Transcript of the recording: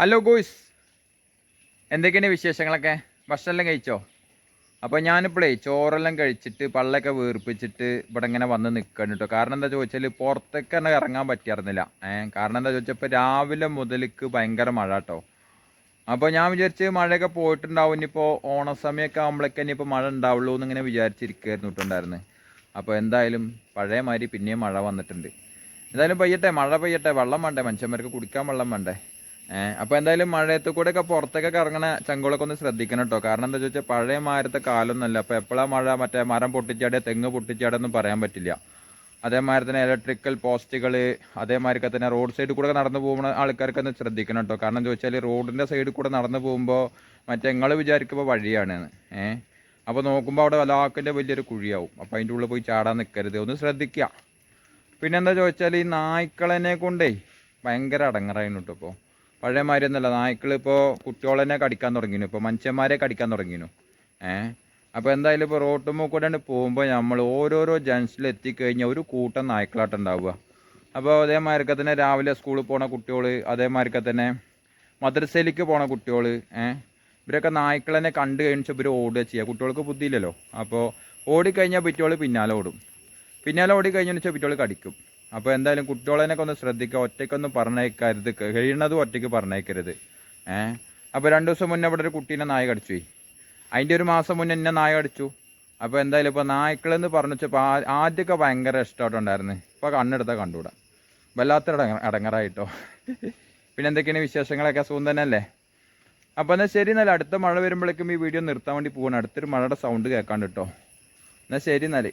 Hello ഗോയ്സ് എന്തൊക്കെയാണ് വിശേഷങ്ങളൊക്കെ? ഭക്ഷണമെല്ലാം കഴിച്ചോ? അപ്പോൾ ഞാനിപ്പോഴേ ചോറെല്ലാം കഴിച്ചിട്ട് പള്ളൊക്കെ വീർപ്പിച്ചിട്ട് ഇവിടെ ഇങ്ങനെ വന്ന് നിൽക്കണം കേട്ടോ. കാരണം എന്താ ചോദിച്ചാൽ പുറത്തേക്ക് തന്നെ ഇറങ്ങാൻ പറ്റിയിരുന്നില്ല ഏഹ് കാരണം എന്താ ചോദിച്ചാൽ ഇപ്പോൾ രാവിലെ മുതലേക്ക് ഭയങ്കര മഴ കേട്ടോ. അപ്പോൾ ഞാൻ വിചാരിച്ച് മഴയൊക്കെ പോയിട്ടുണ്ടാവും. ഇനിയിപ്പോൾ ഓണസമയമൊക്കെ ആകുമ്പോഴേക്ക് ഇനിയിപ്പോൾ മഴ ഉണ്ടാവുള്ളൂ എന്നിങ്ങനെ വിചാരിച്ചിരിക്കുകയായിരുന്നു ഇട്ടുണ്ടായിരുന്നു അപ്പോൾ എന്തായാലും പഴയ മാതിരി പിന്നെയും മഴ വന്നിട്ടുണ്ട്. എന്തായാലും പെയ്യട്ടെ മഴ പെയ്യട്ടെ വെള്ളം വേണ്ടേ മനുഷ്യന്മാർക്ക് കുടിക്കാൻ വെള്ളം വേണ്ടേ? അപ്പോൾ എന്തായാലും മഴയത്ത് കൂടെ ഒക്കെ പുറത്തൊക്കെ ഇറങ്ങണ ചങ്കുകളൊക്കെ ഒന്ന് ശ്രദ്ധിക്കണം കേട്ടോ. കാരണം എന്താ വെച്ചാൽ പഴയ മാരത്തെ കാലമൊന്നുമല്ല അപ്പോൾ എപ്പോഴാണ് മഴ മറ്റേ മരം പൊട്ടിച്ചാടിയ തെങ്ങ് പൊട്ടിച്ചാടിയൊന്നും പറയാൻ പറ്റില്ല. അതേമാതിരി തന്നെ ഇലക്ട്രിക്കൽ പോസ്റ്റുകൾ അതേമാതിരി തന്നെ റോഡ് സൈഡിൽ കൂടെ നടന്നു പോകുന്ന ആൾക്കാർക്ക് ഒന്ന് ശ്രദ്ധിക്കണം കേട്ടോ. കാരണം എന്താ വെച്ചാൽ റോഡിന്റെ സൈഡിൽ കൂടെ നടന്നു പോകുമ്പോൾ മറ്റേ നിങ്ങൾ വിചാരിക്കുമ്പോൾ വഴിയാണ്. ഏഹ് അപ്പോൾ നോക്കുമ്പോൾ അവിടെ വലാക്കിന്റെ വലിയൊരു കുഴിയാവും. അപ്പോൾ അതിന്റെ ഉള്ളിൽ പോയി ചാടാൻ നിൽക്കരുത് ഒന്ന് ശ്രദ്ധിക്കുക പിന്നെന്താ ചോദിച്ചാൽ ഈ നായ്ക്കളെന്നെ കൊണ്ടേ ഭയങ്കര അടങ്ങറായിരുന്നു കേട്ടോ ഇപ്പോൾ പഴയ മാതിരി ഒന്നുമല്ല നായ്ക്കൾ ഇപ്പോൾ കുട്ടികളെന്നെ കടിക്കാൻ തുടങ്ങിനു. ഇപ്പോൾ മനുഷ്യന്മാരെ കടിക്കാൻ തുടങ്ങിനു. ഏ? അപ്പോൾ എന്തായാലും ഇപ്പോൾ റോട്ട് കൂടെ പോകുമ്പോൾ നമ്മൾ ഓരോരോ ജംഗ്ഷനിൽ ഒരു കൂട്ടം നായ്ക്കളാട്ടം ഉണ്ടാവുക അപ്പോൾ അതേമാതിരിക്ക് തന്നെ രാവിലെ സ്കൂളിൽ പോണ കുട്ടികൾ അതേമാതിരിക്ക് തന്നെ മദ്രസയിലേക്ക് പോണ കുട്ടികൾ ഏ? ഇവരൊക്കെ നായ്ക്കളെന്നെ കണ്ടു കഴിഞ്ഞാൽ ഇവർ ഓടുക ചെയ്യുക കുട്ടികൾക്ക് ബുദ്ധിയില്ലല്ലോ. അപ്പോൾ ഓടിക്കഴിഞ്ഞാൽ പിറ്റോൾ പിന്നാലെ ഓടും. പിന്നാലെ ഓടിക്കഴിഞ്ഞാൽ വെച്ചാൽ പിറ്റോൾ കടിക്കും. അപ്പോൾ എന്തായാലും കുട്ടികളെനൊക്കെ ഒന്ന് ശ്രദ്ധിക്കുക. ഒറ്റയ്ക്കൊന്നും പറഞ്ഞേക്കരുത് കഴിയുന്നതും ഒറ്റയ്ക്ക് പറഞ്ഞേക്കരുത് ഏഹ് അപ്പോൾ രണ്ട് ദിവസം മുന്നേ ഇവിടെ ഒരു കുട്ടീനെ നായ കടിച്ചു പോയി. അതിന്റെ ഒരു മാസം മുന്നേ എന്നെ നായ കടിച്ചു. അപ്പോൾ എന്തായാലും ഇപ്പോൾ നായ്ക്കളെന്ന് പറഞ്ഞു ആദ്യമൊക്കെ ഭയങ്കര ഇഷ്ടമായിട്ടുണ്ടായിരുന്നു. ഇപ്പോൾ കണ്ണെടുത്താൽ കണ്ടുകൂടാ വല്ലാത്തൊരു അടങ്ങ അടങ്ങറായിട്ടോ. പിന്നെ എന്തൊക്കെയാണ് വിശേഷങ്ങളൊക്കെ? സുഖം തന്നെയല്ലേ? അപ്പോൾ എന്നാൽ ശരി എന്നാൽ അടുത്ത മഴ വരുമ്പോഴേക്കും ഈ വീഡിയോ നിർത്താൻ വേണ്ടി പോകണം അടുത്തൊരു മഴയുടെ സൗണ്ട് കേൾക്കാണ്ട് കേട്ടോ എന്നാൽ ശരി എന്നാൽ